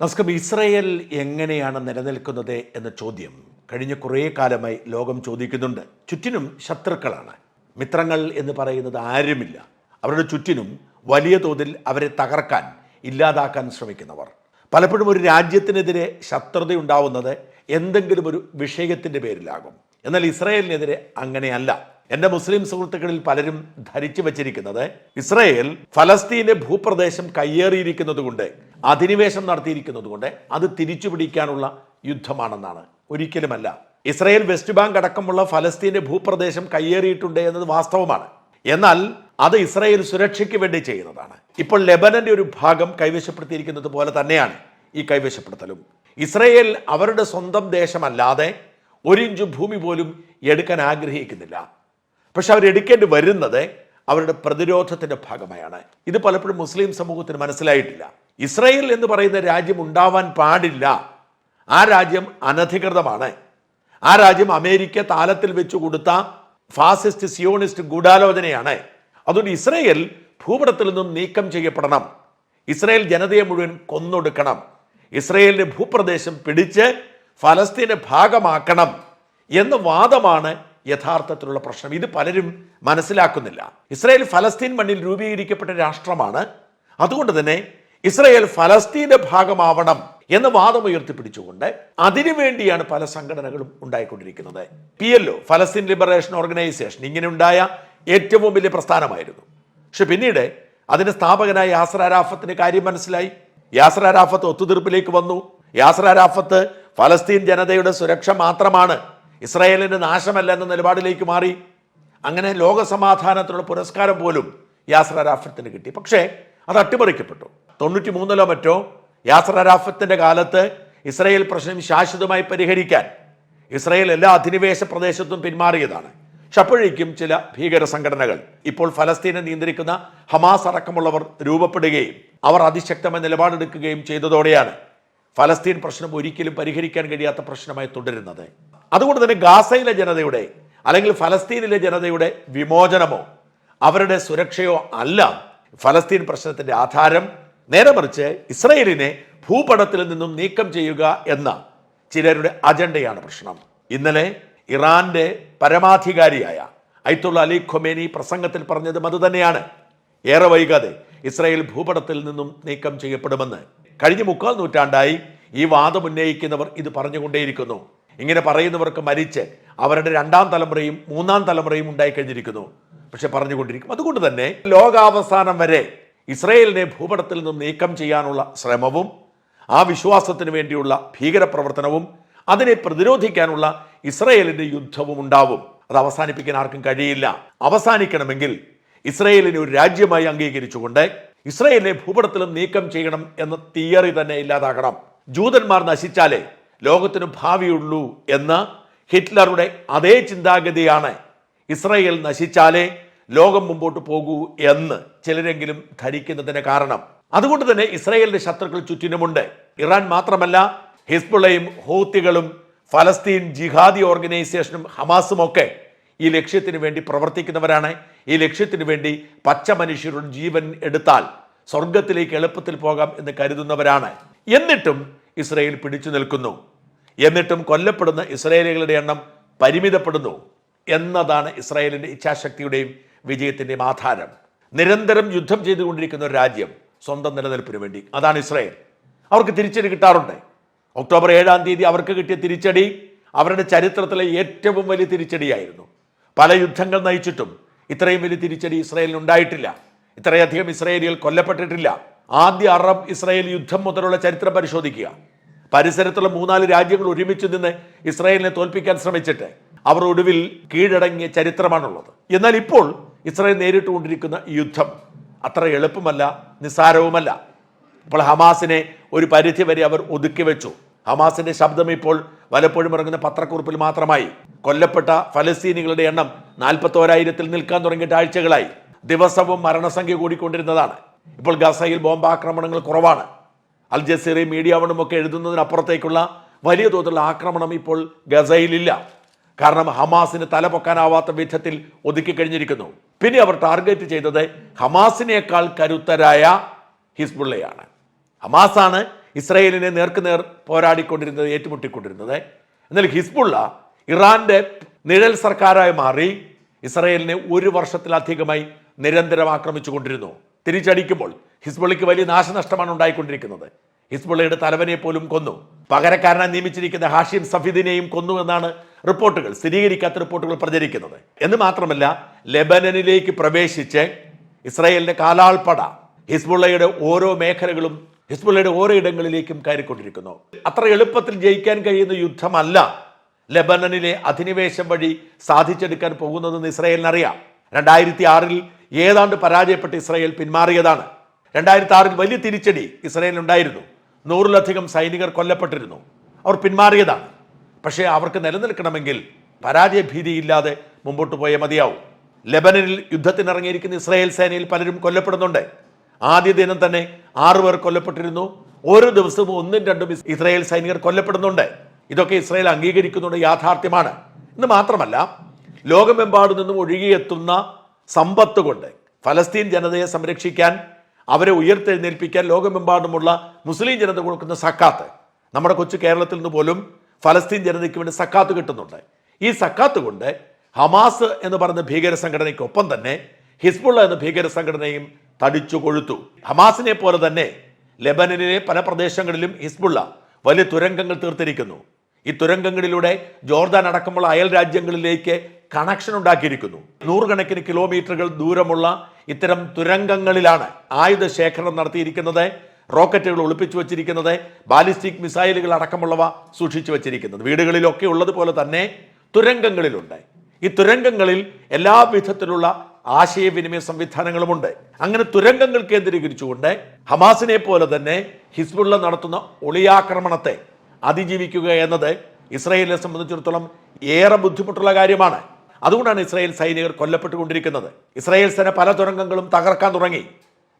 നമസ്കാരം ഇസ്രയേൽ എങ്ങനെയാണ് നിലനിൽക്കുന്നത് എന്ന ചോദ്യം കഴിഞ്ഞ കുറേ കാലമായി ലോകം ചോദിക്കുന്നുണ്ട്. ചുറ്റിനും ശത്രുക്കളാണ്. മിത്രങ്ങൾ എന്ന് പറയുന്നത് ആരുമില്ല. അവരുടെ ചുറ്റിനും വലിയ തോതിൽ അവരെ തകർക്കാൻ ഇല്ലാതാക്കാൻ ശ്രമിക്കുന്നവർ. പലപ്പോഴും ഒരു രാജ്യത്തിനെതിരെ ശത്രുതയുണ്ടാവുന്നത് എന്തെങ്കിലും ഒരു വിഷയത്തിന്റെ പേരിലാകും. എന്നാൽ ഇസ്രയേലിനെതിരെ അങ്ങനെയല്ല. എന്റെ മുസ്ലിം സുഹൃത്തുക്കളിൽ പലരും ധരിച്ചു വച്ചിരിക്കുന്നത് ഇസ്രയേൽ ഫലസ്തീന്റെ ഭൂപ്രദേശം കയ്യേറിയിരിക്കുന്നത് കൊണ്ട് അധിനിവേശം നടത്തിയിരിക്കുന്നത് കൊണ്ട് അത് തിരിച്ചു പിടിക്കാനുള്ള യുദ്ധമാണെന്നാണ്. ഒരിക്കലുമല്ല. ഇസ്രയേൽ വെസ്റ്റ് ബാങ്ക് അടക്കമുള്ള ഫലസ്തീന്റെ ഭൂപ്രദേശം കയ്യേറിയിട്ടുണ്ട് എന്നത് വാസ്തവമാണ്. എന്നാൽ അത് ഇസ്രയേൽ സുരക്ഷയ്ക്ക് വേണ്ടി ചെയ്യുന്നതാണ്. ഇപ്പോൾ ലെബനന്റെ ഒരു ഭാഗം കൈവശപ്പെടുത്തിയിരിക്കുന്നത് പോലെ തന്നെയാണ് ഈ കൈവശപ്പെടുത്തലും. ഇസ്രയേൽ അവരുടെ സ്വന്തം ദേശമല്ലാതെ ഒരിഞ്ചു ഭൂമി പോലും എടുക്കാൻ ആഗ്രഹിക്കുന്നില്ല. പക്ഷെ അവരെടുക്കേണ്ടി വരുന്നത് അവരുടെ പ്രതിരോധത്തിന്റെ ഭാഗമായാണ്. ഇത് പലപ്പോഴും മുസ്ലിം സമൂഹത്തിന് മനസ്സിലായിട്ടില്ല. ഇസ്രയേൽ എന്ന് പറയുന്ന രാജ്യം ഉണ്ടാവാൻ പാടില്ല. ആ രാജ്യം അനധികൃതമാണ്. ആ രാജ്യം അമേരിക്ക താലത്തിൽ വെച്ചു കൊടുത്ത ഫാസിസ്റ്റ് സിയോണിസ്റ്റ് ഗൂഢാലോചനയാണ്. അതുകൊണ്ട് ഇസ്രയേൽ ഭൂപടത്തിൽ നിന്നും നീക്കം ചെയ്യപ്പെടണം. ഇസ്രയേൽ ജനതയെ മുഴുവൻ കൊന്നൊടുക്കണം. ഇസ്രയേലിന്റെ ഭൂപ്രദേശം പിടിച്ച് ഫലസ്തീനെ ഭാഗമാക്കണം എന്ന വാദമാണ് യഥാർത്ഥത്തിലുള്ള പ്രശ്നം. ഇത് പലരും മനസ്സിലാക്കുന്നില്ല. ഇസ്രായേൽ ഫലസ്തീൻ മണ്ണിൽ രൂപീകരിക്കപ്പെട്ട രാഷ്ട്രമാണ്. അതുകൊണ്ട് തന്നെ ഇസ്രായേൽ ഫലസ്തീന്റെ ഭാഗമാവണം എന്ന വാദം ഉയർത്തിപ്പിടിച്ചുകൊണ്ട് അതിനുവേണ്ടിയാണ് പല സംഘടനകളും ഉണ്ടായിക്കൊണ്ടിരിക്കുന്നത്. P L O Palestine liberation organisation ഇങ്ങനെ ഉണ്ടായ ഏറ്റവും വലിയ പ്രസ്ഥാനമായിരുന്നു. പക്ഷെ പിന്നീട് അതിന്റെ സ്ഥാപകനായ യാസർ അരാഫത്തിന് കാര്യം മനസ്സിലായി. യാസർ അരാഫത്ത് ഒത്തുതീർപ്പിലേക്ക് വന്നു. യാസർ അരാഫത്ത് ഫലസ്തീൻ ജനതയുടെ സുരക്ഷ മാത്രമാണ് ഇസ്രായേലിന്റെ നാശമല്ല എന്ന നിലപാടിലേക്ക് മാറി. അങ്ങനെ ലോകസമാധാനത്തിനുള്ള പുരസ്കാരം പോലും യാസർ അരാഫത്തിന് കിട്ടി. പക്ഷേ അത് അട്ടിമറിക്കപ്പെട്ടു. തൊണ്ണൂറ്റി മൂന്നിലോ മറ്റോ യാസർ അരാഫത്തിന്റെ കാലത്ത് ഇസ്രായേൽ പ്രശ്നം ശാശ്വതമായി പരിഹരിക്കാൻ ഇസ്രായേൽ എല്ലാ അധിനിവേശ പ്രദേശത്തും പിന്മാറിയതാണ്. പക്ഷെ അപ്പോഴേക്കും ചില ഭീകര സംഘടനകൾ ഇപ്പോൾ ഫലസ്തീനെ നിയന്ത്രിക്കുന്ന ഹമാസ് അടക്കമുള്ളവർ രൂപപ്പെടുകയും അവർ അതിശക്തമായ നിലപാടെടുക്കുകയും ചെയ്തതോടെയാണ് ഫലസ്തീൻ പ്രശ്നം ഒരിക്കലും പരിഹരിക്കാൻ കഴിയാത്ത പ്രശ്നമായി തുടരുന്നത്. അതുകൊണ്ട് തന്നെ ഗാസയിലെ ജനതയുടെ അല്ലെങ്കിൽ ഫലസ്തീനിലെ ജനതയുടെ വിമോചനമോ അവരുടെ സുരക്ഷയോ അല്ല. ഫലസ്തീൻ പ്രശ്നത്തിന്റെ ആധാരം നേരെ മറിച്ച് ഇസ്രയേലിനെ ഭൂപടത്തിൽ നിന്നും നീക്കം ചെയ്യുക എന്ന ചിലരുടെ അജണ്ടയാണ് പ്രശ്നം. ഇന്നലെ ഇറാന്റെ പരമാധികാരിയായ ഐത്തുള്ള അലി ഖൊമേനി പ്രസംഗത്തിൽ പറഞ്ഞതും അതുതന്നെയാണ് ഏറെ വൈകാതെ ഇസ്രായേൽ ഭൂപടത്തിൽ നിന്നും നീക്കം ചെയ്യപ്പെടുമെന്ന് കഴിഞ്ഞ മുക്കാൽ നൂറ്റാണ്ടായി ഈ വാദം ഉന്നയിക്കുന്നവർ ഇത് പറഞ്ഞുകൊണ്ടേയിരിക്കുന്നു. ഇങ്ങനെ പറയുന്നവർക്ക് മരിച്ച് അവരുടെ രണ്ടാം തലമുറയും മൂന്നാം തലമുറയും ഉണ്ടായി കഴിഞ്ഞിരിക്കുന്നു. പക്ഷെ പറഞ്ഞുകൊണ്ടിരിക്കും. അതുകൊണ്ട് തന്നെ ലോകാവസാനം വരെ ഇസ്രയേലിനെ ഭൂപടത്തിൽ നിന്നും നീക്കം ചെയ്യാനുള്ള ശ്രമവും ആ വിശ്വാസത്തിന് വേണ്ടിയുള്ള ഭീകരപ്രവർത്തനവും അതിനെ പ്രതിരോധിക്കാനുള്ള ഇസ്രയേലിന്റെ യുദ്ധവും ഉണ്ടാവും. അത് അവസാനിപ്പിക്കാൻ ആർക്കും കഴിയില്ല. അവസാനിക്കണമെങ്കിൽ ഇസ്രയേലിനെ ഒരു രാജ്യമായി അംഗീകരിച്ചുകൊണ്ട് ഇസ്രയേലിനെ ഭൂപടത്തിലും നീക്കം ചെയ്യണം എന്ന തിയറി തന്നെ ഇല്ലാതാകണം. ജൂതന്മാർ നശിച്ചാലേ ലോകത്തിന് ഭാവിയുള്ളൂ എന്ന ഹിറ്റ്ലറുടെ അതേ ചിന്താഗതിയാണ് ഇസ്രയേൽ നശിച്ചാലേ ലോകം മുമ്പോട്ട് പോകൂ എന്ന് ചിലരെങ്കിലും ധരിക്കുന്നതിന് കാരണം. അതുകൊണ്ട് തന്നെ ഇസ്രയേലിന്റെ ശത്രുക്കൾ ചുറ്റിനുമുണ്ട്. ഇറാൻ മാത്രമല്ല ഹിസ്ബുളയും ഹൂത്തികളും ഫലസ്തീൻ ജിഹാദി ഓർഗനൈസേഷനും ഹമാസും ഒക്കെ ഈ ലക്ഷ്യത്തിന് വേണ്ടി പ്രവർത്തിക്കുന്നവരാണ്. ഈ ലക്ഷ്യത്തിന് വേണ്ടി പച്ച മനുഷ്യരുടെ ജീവൻ എടുത്താൽ സ്വർഗത്തിലേക്ക് എളുപ്പത്തിൽ പോകാം എന്ന് കരുതുന്നവരാണ്. എന്നിട്ടും ഇസ്രയേൽ പിടിച്ചു നിൽക്കുന്നു. എന്നിട്ടും കൊല്ലപ്പെടുന്ന ഇസ്രായേലികളുടെ എണ്ണം പരിമിതപ്പെടുന്നു എന്നതാണ് ഇസ്രായേലിന്റെ ഇച്ഛാശക്തിയുടെയും വിജയത്തിന്റെയും ആധാരം. നിരന്തരം യുദ്ധം ചെയ്തുകൊണ്ടിരിക്കുന്ന ഒരു രാജ്യം സ്വന്തം നിലനിൽപ്പിന് വേണ്ടി. അതാണ് ഇസ്രായേൽ. അവർക്ക് തിരിച്ചടി കിട്ടാറുണ്ട്. ഒക്ടോബർ ഏഴാം തീയതി അവർക്ക് കിട്ടിയ തിരിച്ചടി അവരുടെ ചരിത്രത്തിലെ ഏറ്റവും വലിയ തിരിച്ചടിയായിരുന്നു. പല യുദ്ധങ്ങൾ നയിച്ചിട്ടും ഇത്രയും വലിയ തിരിച്ചടി ഇസ്രായേലിന് ഉണ്ടായിട്ടില്ല. ഇത്രയധികം ഇസ്രായേലികൾ കൊല്ലപ്പെട്ടിട്ടില്ല. ആദ്യ അറബ് ഇസ്രായേൽ യുദ്ധം മുതലുള്ള ചരിത്രം പരിശോധിക്കുക. പരിസരത്തുള്ള മൂന്നാൽ രാജ്യങ്ങൾ ഒരുമിച്ച് നിന്ന് ഇസ്രായേലിനെ തോൽപ്പിക്കാൻ ശ്രമിച്ചിട്ട് അവർ ഒടുവിൽ കീഴടങ്ങിയ ചരിത്രമാണുള്ളത്. എന്നാൽ ഇപ്പോൾ ഇസ്രായേൽ നേരിട്ടുകൊണ്ടിരിക്കുന്ന യുദ്ധം അത്ര എളുപ്പമല്ല നിസ്സാരവുമല്ല. ഇപ്പോൾ ഹമാസിനെ ഒരു പരിധി വരെ അവർ ഒതുക്കി വെച്ചു. ഹമാസിന്റെ ശബ്ദം ഇപ്പോൾ വലപ്പോഴും ഇറങ്ങുന്ന പത്രക്കുറിപ്പിൽ മാത്രമായി. കൊല്ലപ്പെട്ട ഫലസ്തീനികളുടെ എണ്ണം നാൽപ്പത്തോരായിരത്തിൽ നിൽക്കാൻ തുടങ്ങിയിട്ട് ആഴ്ചകളായി. ദിവസവും മരണസംഖ്യ കൂടിക്കൊണ്ടിരുന്നതാണ്. ഇപ്പോൾ ഗസയിൽ ബോംബാക്രമണങ്ങൾ കുറവാണ്. അൽ ജസീറയും മീഡിയ ഒക്കെ എഴുതുന്നതിനപ്പുറത്തേക്കുള്ള വലിയ തോതിലുള്ള ആക്രമണം ഇപ്പോൾ ഗസയിലില്ല. കാരണം ഹമാസിന് തല പൊക്കാനാവാത്ത വിധത്തിൽ ഒതുക്കി കഴിഞ്ഞിരിക്കുന്നു. പിന്നെ അവർ ടാർഗറ്റ് ചെയ്തത് ഹമാസിനേക്കാൾ കരുത്തരായ ഹിസ്ബുള്ളയാണ്. ഹമാസാണ് ഇസ്രയേലിനെ നേർക്കുനേർ പോരാടിക്കൊണ്ടിരുന്നത് ഏറ്റുമുട്ടിക്കൊണ്ടിരുന്നത്. എന്നാൽ ഹിസ്ബുള്ള ഇറാന്റെ നിഴൽ സർക്കാരായി മാറി ഇസ്രയേലിനെ ഒരു വർഷത്തിലധികമായി നിരന്തരം ആക്രമിച്ചുകൊണ്ടിരുന്നു. തിരിച്ചടിക്കുമ്പോൾ ഹിസ്ബുള്ളയ്ക്ക് വലിയ നാശനഷ്ടമാണ് ഉണ്ടായിക്കൊണ്ടിരിക്കുന്നത്. ഹിസ്ബുള്ളയുടെ തലവനെ പോലും കൊന്നു. പകരക്കാരനായി നിയമിച്ചിരിക്കുന്ന ഹാഷിം സഫീദിനെയും കൊന്നു എന്നാണ് റിപ്പോർട്ടുകൾ സ്ഥിരീകരിക്കാത്ത റിപ്പോർട്ടുകൾ പ്രചരിക്കുന്നത്. എന്ന് മാത്രമല്ല ലെബനനിലേക്ക് പ്രവേശിച്ച് ഇസ്രായേലിന്റെ കാലാൾപ്പട ഹിസ്ബുള്ളയുടെ ഓരോ മേഖലകളും ഹിസ്ബുള്ളയുടെ ഓരോ ഇടങ്ങളിലേക്കും കയറിക്കൊണ്ടിരിക്കുന്നു. അത്ര എളുപ്പത്തിൽ ജയിക്കാൻ കഴിയുന്ന യുദ്ധമല്ല ലെബനനിലെ അധിനിവേശം വഴി സാധിച്ചെടുക്കാൻ പോകുന്നതെന്ന് ഇസ്രായേലിനറിയാം. രണ്ടായിരത്തി ആറിൽ ഏതാണ്ട് പരാജയപ്പെട്ട് ഇസ്രായേൽ പിന്മാറിയതാണ്. രണ്ടായിരത്തി ആറിൽ വലിയ തിരിച്ചടി ഇസ്രായേലിനുണ്ടായിരുന്നു. നൂറിലധികം സൈനികർ കൊല്ലപ്പെട്ടിരുന്നു. അവർ പിന്മാറിയതാണ്. പക്ഷേ അവർക്ക് നിലനിൽക്കണമെങ്കിൽ പരാജയ ഭീതിയില്ലാതെ മുമ്പോട്ട് പോയേ മതിയാവും. ലെബനനിൽ യുദ്ധത്തിനിറങ്ങിയിരിക്കുന്ന ഇസ്രായേൽ സേനയിൽ പലരും കൊല്ലപ്പെടുന്നുണ്ട്. ആദ്യ ദിനം തന്നെ ആറുപേർ കൊല്ലപ്പെട്ടിരുന്നു. ഓരോ ദിവസവും ഒന്നും രണ്ടും ഇസ്രായേൽ സൈനികർ കൊല്ലപ്പെടുന്നുണ്ട്. ഇതൊക്കെ ഇസ്രായേൽ അംഗീകരിക്കുന്നുണ്ട് യാഥാർത്ഥ്യമാണ്. എന്ന് മാത്രമല്ല ലോകമെമ്പാടു നിന്നും ഒഴുകിയെത്തുന്ന സമ്പത്ത് കൊണ്ട് ഫലസ്തീൻ ജനതയെ സംരക്ഷിക്കാൻ അവരെ ഉയർത്തെഴുന്നേൽപ്പിക്കാൻ ലോകമെമ്പാടുമുള്ള മുസ്ലിം ജനത കൊടുക്കുന്ന സക്കാത്ത്. നമ്മുടെ കൊച്ചു കേരളത്തിൽ നിന്ന് പോലും ഫലസ്തീൻ ജനതയ്ക്ക് വേണ്ടി സക്കാത്ത് കിട്ടുന്നുണ്ട്. ഈ സക്കാത്ത് കൊണ്ട് ഹമാസ് എന്ന് പറയുന്ന ഭീകര സംഘടനയ്ക്കൊപ്പം തന്നെ ഹിസ്ബുള്ള എന്ന ഭീകര സംഘടനയും തടിച്ചു കൊഴുത്തു. ഹമാസിനെ പോലെ തന്നെ ലെബനനിലെ പല പ്രദേശങ്ങളിലും ഹിസ്ബുള്ള വലിയ തുരങ്കങ്ങൾ തീർത്തിരിക്കുന്നു. ഈ തുരങ്കങ്ങളിലൂടെ ജോർദാൻ അടക്കമുള്ള അയൽ രാജ്യങ്ങളിലേക്ക് കണക്ഷൻ ഉണ്ടാക്കിയിരിക്കുന്നു. നൂറുകണക്കിന് കിലോമീറ്ററുകൾ ദൂരമുള്ള ഇത്തരം തുരങ്കങ്ങളിലാണ് ആയുധ ശേഖരണം നടത്തിയിരിക്കുന്നത് റോക്കറ്റുകൾ ഒളിപ്പിച്ചു വച്ചിരിക്കുന്നത് ബാലിസ്റ്റിക് മിസൈലുകൾ അടക്കമുള്ളവ സൂക്ഷിച്ചു വച്ചിരിക്കുന്നത്. വീടുകളിലൊക്കെ ഉള്ളതുപോലെ തന്നെ തുരങ്കങ്ങളിലുണ്ട്. ഈ തുരങ്കങ്ങളിൽ എല്ലാ വിധത്തിലുള്ള ആശയവിനിമയ സംവിധാനങ്ങളുമുണ്ട്. അങ്ങനെ തുരങ്കങ്ങൾ കേന്ദ്രീകരിച്ചുകൊണ്ട് ഹമാസിനെ പോലെ തന്നെ ഹിസ്ബുള്ള നടത്തുന്ന ഒളിയാക്രമണത്തെ അതിജീവിക്കുക എന്നത് ഇസ്രയേലിനെ സംബന്ധിച്ചിടത്തോളം ഏറെ ബുദ്ധിമുട്ടുള്ള കാര്യമാണ്. അതുകൊണ്ടാണ് ഇസ്രായേൽ സൈനികർ കൊല്ലപ്പെട്ടുകൊണ്ടിരിക്കുന്നത്. ഇസ്രായേൽ സേന പല തുരങ്കങ്ങളും തകർക്കാൻ തുടങ്ങി.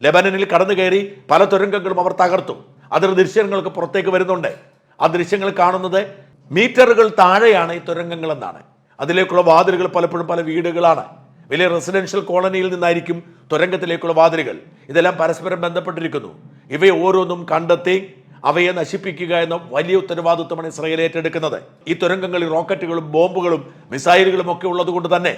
ലെബനനിൽ കടന്നു കയറി പല തുരങ്കങ്ങളും അവർ തകർത്തു. അതിൽ ദൃശ്യങ്ങൾക്ക് പുറത്തേക്ക് വരുന്നുണ്ട്. ആ ദൃശ്യങ്ങൾ കാണുന്നത് മീറ്ററുകൾ താഴെയാണ് ഈ തുരങ്കങ്ങൾ എന്നാണ് അതിലേക്കുള്ള വാതിലുകൾ പലപ്പോഴും പല വീടുകളാണ്. വലിയ റെസിഡൻഷ്യൽ കോളനിയിൽ നിന്നായിരിക്കും തുരങ്കത്തിലേക്കുള്ള വാതിലുകൾ. ഇതെല്ലാം പരസ്പരം ബന്ധപ്പെട്ടിരിക്കുന്നു. ഇവയെ ഓരോന്നും കണ്ടെത്തി അവയെ നശിപ്പിക്കുക എന്ന വലിയ ഉത്തരവാദിത്വമാണ് ഇസ്രയേൽ ഏറ്റെടുക്കുന്നത്. ഈ തുരങ്കങ്ങളിൽ റോക്കറ്റുകളും ബോംബുകളും മിസൈലുകളും ഒക്കെ ഉള്ളതുകൊണ്ട് തന്നെ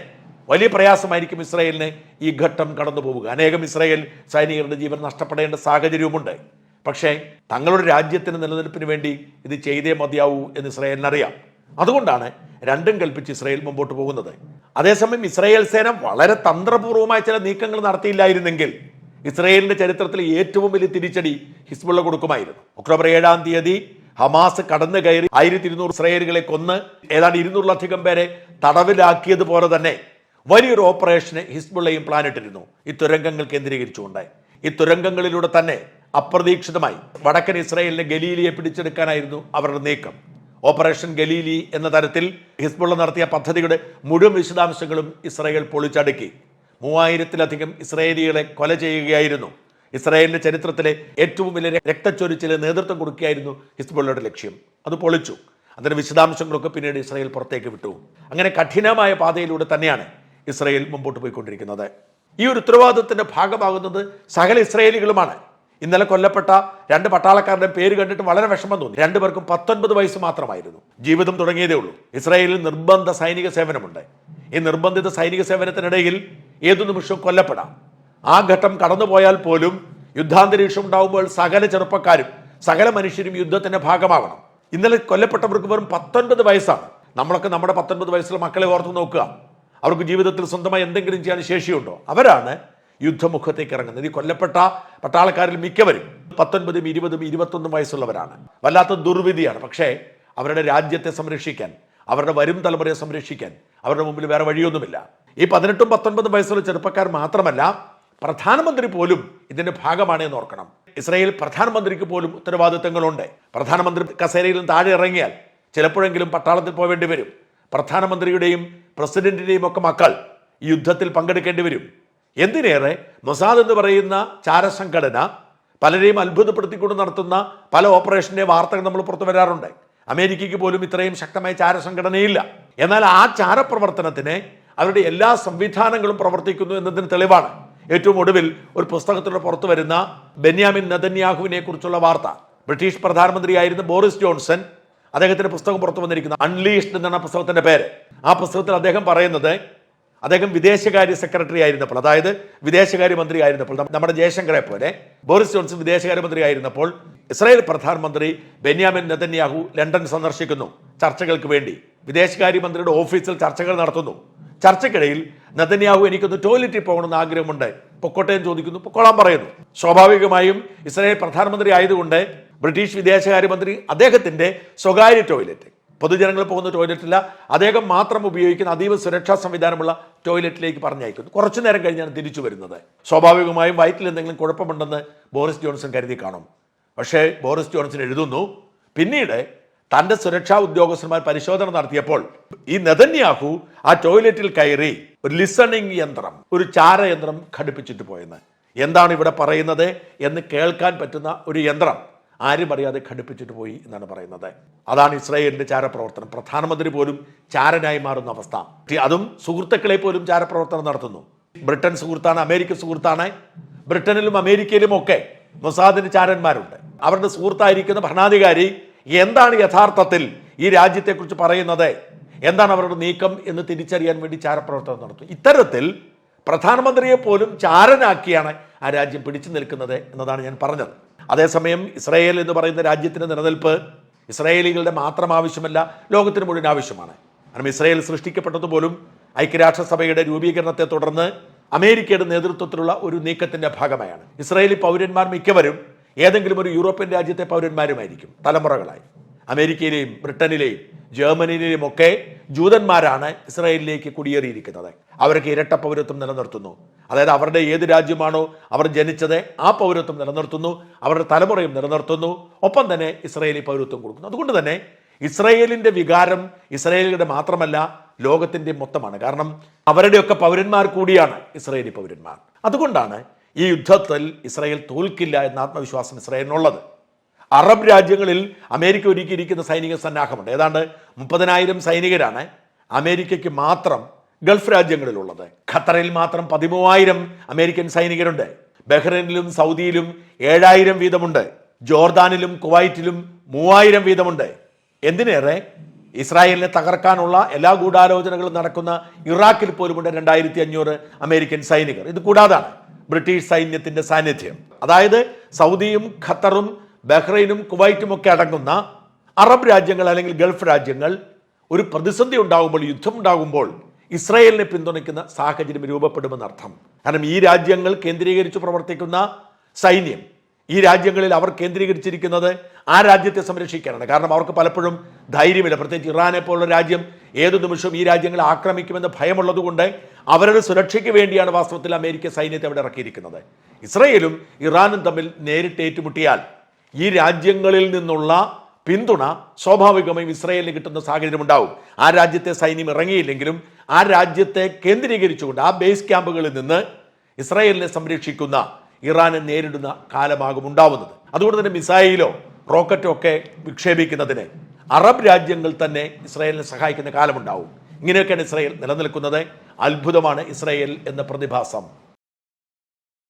വലിയ പ്രയാസമായിരിക്കും ഇസ്രയേലിന് ഈ ഘട്ടം കടന്നു പോവുക അനേകം ഇസ്രയേൽ സൈനികരുടെ ജീവൻ നഷ്ടപ്പെടേണ്ട സാഹചര്യവുമുണ്ട്. പക്ഷേ തങ്ങളുടെ രാജ്യത്തിന് നിലനിൽപ്പിന് വേണ്ടി ഇത് ചെയ്തേ മതിയാവൂ എന്ന് ഇസ്രായേലിനറിയാം അതുകൊണ്ടാണ് രണ്ടും കൽപ്പിച്ച് ഇസ്രയേൽ മുമ്പോട്ട് പോകുന്നത്. അതേസമയം ഇസ്രയേൽ സേന വളരെ തന്ത്രപൂർവമായ ചില നീക്കങ്ങൾ നടത്തിയില്ലായിരുന്നെങ്കിൽ ഇസ്രായേലിന്റെ ചരിത്രത്തിലെ ഏറ്റവും വലിയ തിരിച്ചടി ഹിസ്ബുള്ള കൊടുക്കുമായിരുന്നു. ഒക്ടോബർ ഏഴാം തീയതി ഹമാസ് കടന്നു കയറി ആയിരത്തി ഇരുന്നൂറ് ഇസ്രയേലുകളെ കൊന്ന് ഏതാണ്ട് ഇരുന്നൂറിലധികം പേരെ തടവിലാക്കിയതുപോലെ തന്നെ വലിയൊരു ഓപ്പറേഷന് ഹിസ്ബുള്ളയും പ്ലാൻ ഇട്ടിരുന്നു. ഈ തുരങ്കങ്ങൾ കേന്ദ്രീകരിച്ചുകൊണ്ട് ഈ തുരങ്കങ്ങളിലൂടെ തന്നെ അപ്രതീക്ഷിതമായി വടക്കൻ ഇസ്രയേലിനെ ഗലീലിയെ പിടിച്ചെടുക്കാനായിരുന്നു അവരുടെ നീക്കം. ഓപ്പറേഷൻ ഗലീലി എന്ന തരത്തിൽ ഹിസ്ബുള്ള നടത്തിയ പദ്ധതിയുടെ മുഴുവൻ വിശദാംശങ്ങളും ഇസ്രയേൽ പൊളിച്ചടുക്കി. മൂവായിരത്തിലധികം ഇസ്രയേലികളെ കൊല ചെയ്യുകയായിരുന്നു. ഇസ്രായേലിന്റെ ചരിത്രത്തിലെ ഏറ്റവും വലിയ രക്തച്ചൊരിച്ചിലെ നേതൃത്വം കൊടുക്കുകയായിരുന്നു ഹിസ്ബുള്ളയുടെ ലക്ഷ്യം. അത് പൊളിച്ചു. അതിന്റെ വിശദാംശങ്ങളൊക്കെ പിന്നീട് ഇസ്രായേൽ പുറത്തേക്ക് വിട്ടു. അങ്ങനെ കഠിനമായ പാതയിലൂടെ തന്നെയാണ് ഇസ്രായേൽ മുമ്പോട്ട് പോയിക്കൊണ്ടിരിക്കുന്നത്. ഈ ഒരു ഉത്തരവാദിത്തത്തിന്റെ ഭാഗമാകുന്നത് സകല ഇസ്രായേലികളുമാണ്. ഇന്നലെ കൊല്ലപ്പെട്ട രണ്ട് പട്ടാളക്കാരുടെ പേര് കണ്ടിട്ട് വളരെ വിഷമം തോന്നി. രണ്ടുപേർക്കും പത്തൊൻപത് വയസ്സ് മാത്രമായിരുന്നു. ജീവിതം തുടങ്ങിയതേ ഉള്ളൂ. ഇസ്രായേലിൽ നിർബന്ധ സൈനിക സേവനമുണ്ട്. ഈ നിർബന്ധിത സൈനിക സേവനത്തിനിടയിൽ ഏതു നിമിഷവും കൊല്ലപ്പെടാം. ആ ഘട്ടം കടന്നുപോയാൽ പോലും യുദ്ധാന്തരീക്ഷം ഉണ്ടാകുമ്പോൾ സകല ചെറുപ്പക്കാരും സകല മനുഷ്യരും യുദ്ധത്തിന്റെ ഭാഗമാവണം. ഇന്നലെ കൊല്ലപ്പെട്ടവർക്ക് വെറും പത്തൊൻപത് വയസ്സാണ്. നമ്മളൊക്കെ നമ്മുടെ പത്തൊൻപത് വയസ്സുള്ള മക്കളെ ഓർത്ത് നോക്കുക. അവർക്ക് ജീവിതത്തിൽ സ്വന്തമായി എന്തെങ്കിലും ചെയ്യാൻ ശേഷിയുണ്ടോ? അവരാണ് യുദ്ധമുഖത്തേക്ക് ഇറങ്ങുന്നത്. ഈ കൊല്ലപ്പെട്ട പട്ടാളക്കാരിൽ മിക്കവരും പത്തൊൻപതും ഇരുപതും ഇരുപത്തൊന്നും വയസ്സുള്ളവരാണ്. വല്ലാത്ത ദുർവിധിയാണ്. പക്ഷേ അവരുടെ രാജ്യത്തെ സംരക്ഷിക്കാൻ അവരുടെ വരും തലമുറയെ സംരക്ഷിക്കാൻ അവരുടെ മുമ്പിൽ വേറെ വഴിയൊന്നുമില്ല. ഈ പതിനെട്ടും പത്തൊൻപതും വയസ്സുള്ള ചെറുപ്പക്കാർ മാത്രമല്ല പ്രധാനമന്ത്രി പോലും ഇതിന്റെ ഭാഗമാണ് എന്ന് ഓർക്കണം. ഇസ്രായേൽ പ്രധാനമന്ത്രിക്ക് പോലും ഉത്തരവാദിത്തങ്ങളുണ്ട്. പ്രധാനമന്ത്രി കസേരയിൽ നിന്ന് താഴെ ഇറങ്ങിയാൽ ചിലപ്പോഴെങ്കിലും പട്ടാളത്തിൽ പോവേണ്ടി വരും. പ്രധാനമന്ത്രിയുടെയും പ്രസിഡന്റിന്റെയും ഒക്കെ മക്കൾ ഈ യുദ്ധത്തിൽ പങ്കെടുക്കേണ്ടി വരും. എന്തിനേറെ? മൊസാദ് എന്ന് പറയുന്ന ചാരസംഘടന പലരെയും അത്ഭുതപ്പെടുത്തിക്കൊണ്ട് നടത്തുന്ന പല ഓപ്പറേഷന്റെ വാർത്തകൾ നമ്മൾ പുറത്തു വരാറുണ്ട്. അമേരിക്കയ്ക്ക് പോലും ഇത്രയും ശക്തമായ ചാരസംഘടനയില്ല. എന്നാൽ ആ ചാരപ്രവർത്തനത്തിന് അവരുടെ എല്ലാ സംവിധാനങ്ങളും പ്രവർത്തിക്കുന്നു എന്നതിന് തെളിവാണ്. ഏറ്റവും ഒടുവിൽ ഒരു പുസ്തകത്തിലൂടെ പുറത്തു വരുന്ന ബെന്യാമിൻ നദന്യാഹുവിനെ കുറിച്ചുള്ള വാർത്ത. ബ്രിട്ടീഷ് പ്രധാനമന്ത്രിയായിരുന്ന ബോറിസ് ജോൺസൺ അദ്ദേഹത്തിന്റെ പുസ്തകം പുറത്തു വന്നിരിക്കുന്നത് അൺലീഷ്ഡ് എന്നാണ് പുസ്തകത്തിന്റെ പേര്. ആ പുസ്തകത്തിൽ അദ്ദേഹം പറയുന്നത് അദ്ദേഹം വിദേശകാര്യ സെക്രട്ടറി ആയിരുന്നപ്പോൾ അതായത് വിദേശകാര്യ മന്ത്രി ആയിരുന്നപ്പോൾ നമ്മുടെ ജയശങ്കറെ പോലെ ബോറിസ് ജോൺസൺ വിദേശകാര്യ മന്ത്രി ആയിരുന്നപ്പോൾ ഇസ്രായേൽ പ്രധാനമന്ത്രി ബെന്യാമിൻ നെതന്യാഹു ലണ്ടൻ സന്ദർശിക്കുന്നു ചർച്ചകൾക്ക് വേണ്ടി. വിദേശകാര്യമന്ത്രിയുടെ ഓഫീസിൽ ചർച്ചകൾ നടത്തുന്നു. ചർച്ചയ്ക്കിടയിൽ നെതന്യാഹു എനിക്കൊന്ന് ടോയ്ലറ്റിൽ പോകണമെന്ന് ആഗ്രഹമുണ്ട്. പൊക്കോട്ടെ എന്ന് ചോദിക്കുന്നു പൊക്കോളാൻ പറയുന്നു. സ്വാഭാവികമായും ഇസ്രായേൽ പ്രധാനമന്ത്രി ആയതുകൊണ്ട് ബ്രിട്ടീഷ് വിദേശകാര്യമന്ത്രി അദ്ദേഹത്തിന്റെ സ്വകാര്യ ടോയ്ലറ്റ്. പൊതുജനങ്ങൾ പോകുന്ന ടോയ്ലറ്റില്ല. അദ്ദേഹം മാത്രം ഉപയോഗിക്കുന്ന അതീവ സുരക്ഷാ സംവിധാനമുള്ള ടോയ്ലറ്റിലേക്ക് പറഞ്ഞയക്കുന്നു. കുറച്ചു നേരം കഴിഞ്ഞാണ് തിരിച്ചു വരുന്നത്. സ്വാഭാവികമായും വയറ്റിൽ എന്തെങ്കിലും കുഴപ്പമുണ്ടെന്ന് ബോറിസ് ജോൺസൺ കരുതി കാണും. പക്ഷേ ബോറിസ് ജോൺസൺ എഴുതുന്നു പിന്നീട് തന്റെ സുരക്ഷാ ഉദ്യോഗസ്ഥന്മാർ പരിശോധന നടത്തിയപ്പോൾ ഈ നെതന്യാഹു ആ ടോയ്ലറ്റിൽ കയറി ഒരു ലിസണിംഗ് യന്ത്രം ഒരു ചാരയന്ത്രം ഘടിപ്പിച്ചിട്ട് പോയെന്ന്. എന്താണ് ഇവിടെ പറയുന്നത് എന്ന് കേൾക്കാൻ പറ്റുന്ന ഒരു യന്ത്രം. ആരും അറിയാതെ ഘടിപ്പിച്ചിട്ട് പോയി എന്നാണ് പറയുന്നത്. അതാണ് ഇസ്രായേലിന്റെ ചാരപ്രവർത്തനം. പ്രധാനമന്ത്രി പോലും ചാരനായി മാറുന്ന അവസ്ഥ. അതും സുഹൃത്തുക്കളെ പോലും ചാരപ്രവർത്തനം നടത്തുന്നു. ബ്രിട്ടൻ സുഹൃത്താണ് അമേരിക്ക സുഹൃത്താണ് ബ്രിട്ടനിലും അമേരിക്കയിലും ഒക്കെ മൊസാദിന് ചാരന്മാരുണ്ട്. അവരുടെ സുഹൃത്തായിരിക്കുന്ന ഭരണാധികാരി എന്താണ് യഥാർത്ഥത്തിൽ ഈ രാജ്യത്തെക്കുറിച്ച് പറയുന്നത്? എന്താണ് അവരുടെ നീക്കം എന്ന് തിരിച്ചറിയാൻ വേണ്ടി ചാരപ്രവർത്തനം നടത്തും ഇത്തരത്തിൽ പ്രധാനമന്ത്രിയെ പോലും ചാരനാക്കിയാണ് ആ രാജ്യം പിടിച്ചു നിൽക്കുന്നത് എന്നതാണ് ഞാൻ പറഞ്ഞത്. അതേസമയം ഇസ്രായേൽ എന്ന് പറയുന്ന രാജ്യത്തിന്റെ നിലനിൽപ്പ് ഇസ്രായേലികളുടെ മാത്രം ആവശ്യമല്ല ലോകത്തിന് മുഴുവൻ ആവശ്യമാണ്. കാരണം ഇസ്രായേൽ സൃഷ്ടിക്കപ്പെട്ടതുപോലും ഐക്യരാഷ്ട്രസഭയുടെ രൂപീകരണത്തെ തുടർന്ന് അമേരിക്കയുടെ നേതൃത്വത്തിലുള്ള ഒരു നീക്കത്തിന്റെ ഭാഗമായാണ്. ഇസ്രായേലി പൗരന്മാർ മിക്കവരും ഏതെങ്കിലും ഒരു യൂറോപ്യൻ രാജ്യത്തെ പൗരന്മാരുമായിരിക്കും തലമുറകളായി. അമേരിക്കയിലെയും ബ്രിട്ടനിലെയും ജർമ്മനിയിലെയും ഒക്കെ ജൂതന്മാരാണ് ഇസ്രായേലിലേക്ക് കുടിയേറിയിരിക്കുന്നത്. അവർക്ക് ഇരട്ട പൗരത്വം നിലനിർത്തുന്നു. അതായത് അവരുടെ ഏത് രാജ്യമാണോ അവർ ജനിച്ചത് ആ പൗരത്വം നിലനിർത്തുന്നു. അവരുടെ തലമുറയും നിലനിർത്തുന്നു. ഒപ്പം തന്നെ ഇസ്രായേലി പൗരത്വം കൊടുക്കുന്നു. അതുകൊണ്ട് തന്നെ ഇസ്രായേലിന്റെ വികാരം ഇസ്രായേലിയുടെ മാത്രമല്ല ലോകത്തിന്റെ മൊത്തമാണ്. കാരണം അവരുടെയൊക്കെ പൗരന്മാർ കൂടിയാണ് ഇസ്രായേലി പൗരന്മാർ. അതുകൊണ്ടാണ് ഈ യുദ്ധത്തിൽ ഇസ്രായേൽ തോൽക്കില്ല എന്ന ആത്മവിശ്വാസം ഇസ്രായേലിനുള്ളത്. അറബ് രാജ്യങ്ങളിൽ അമേരിക്ക ഒരുക്കിയിരിക്കുന്ന സൈനിക സന്നാഹമുണ്ട്. ഏതാണ്ട് മുപ്പതിനായിരം സൈനികരാണ് അമേരിക്കയ്ക്ക് മാത്രം ഗൾഫ് രാജ്യങ്ങളിലുള്ളത്. ഖത്തറിൽ മാത്രം പതിമൂവായിരം അമേരിക്കൻ സൈനികരുണ്ട്. ബഹ്റൈനിലും സൗദിയിലും ഏഴായിരം വീതമുണ്ട്. ജോർദാനിലും കുവൈറ്റിലും മൂവായിരം വീതമുണ്ട്. എന്തിനേറെ? ഇസ്രായേലിനെ തകർക്കാനുള്ള എല്ലാ ഗൂഢാലോചനകളും നടക്കുന്ന ഇറാഖിൽ പോലുമുണ്ട് രണ്ടായിരത്തി അഞ്ഞൂറ് അമേരിക്കൻ സൈനികർ. ഇത് കൂടാതാണ് ബ്രിട്ടീഷ് സൈന്യത്തിന്റെ സാന്നിധ്യം. അതായത് സൗദിയും ഖത്തറും ബഹ്റൈനും കുവൈറ്റും ഒക്കെ അടങ്ങുന്ന അറബ് രാജ്യങ്ങൾ അല്ലെങ്കിൽ ഗൾഫ് രാജ്യങ്ങൾ ഒരു പ്രതിസന്ധി ഉണ്ടാകുമ്പോൾ യുദ്ധം ഉണ്ടാകുമ്പോൾ ഇസ്രായേലിനെ പിന്തുണയ്ക്കുന്ന സാഹചര്യം രൂപപ്പെടുമെന്നർത്ഥം കാരണം ഈ രാജ്യങ്ങൾ കേന്ദ്രീകരിച്ച് പ്രവർത്തിക്കുന്ന സൈന്യം ഈ രാജ്യങ്ങളിൽ അവർ കേന്ദ്രീകരിച്ചിരിക്കുന്നത് ആ രാജ്യത്തെ സംരക്ഷിക്കാനാണ്. കാരണം അവർക്ക് പലപ്പോഴും ധൈര്യമില്ല. പ്രത്യേകിച്ച് ഇറാനെ പോലുള്ള രാജ്യം ഏതു നിമിഷവും ഈ രാജ്യങ്ങളെ ആക്രമിക്കുമെന്ന് ഭയമുള്ളതുകൊണ്ട് അവരുടെ സുരക്ഷയ്ക്ക് വേണ്ടിയാണ് വാസ്തവത്തിൽ അമേരിക്ക സൈന്യത്തെ അവിടെ ഇറക്കിയിരിക്കുന്നത്. ഇസ്രയേലും ഇറാനും തമ്മിൽ നേരിട്ട് ഏറ്റുമുട്ടിയാൽ ഈ രാജ്യങ്ങളിൽ നിന്നുള്ള പിന്തുണ സ്വാഭാവികമായും ഇസ്രായേലിന് കിട്ടുന്ന സാഹചര്യം ഉണ്ടാവും ആ രാജ്യത്തെ സൈന്യം ഇറങ്ങിയില്ലെങ്കിലും ആ രാജ്യത്തെ കേന്ദ്രീകരിച്ചുകൊണ്ട് ആ ബേസ് ക്യാമ്പുകളിൽ നിന്ന് ഇസ്രായേലിനെ സംരക്ഷിക്കുന്ന ഇറാനെ നേരിടുന്ന കാലമാകും ഉണ്ടാവുന്നത്. അതുകൊണ്ട് തന്നെ മിസൈലോ റോക്കറ്റോ ഒക്കെ വിക്ഷേപിക്കുന്നതിന് അറബ് രാജ്യങ്ങൾ തന്നെ ഇസ്രായേലിനെ സഹായിക്കുന്ന കാലമുണ്ടാവും. ഇങ്ങനെയൊക്കെയാണ് ഇസ്രായേൽ നിലനിൽക്കുന്നത്. അത്ഭുതമാണ് ഇസ്രായേൽ എന്ന പ്രതിഭാസം.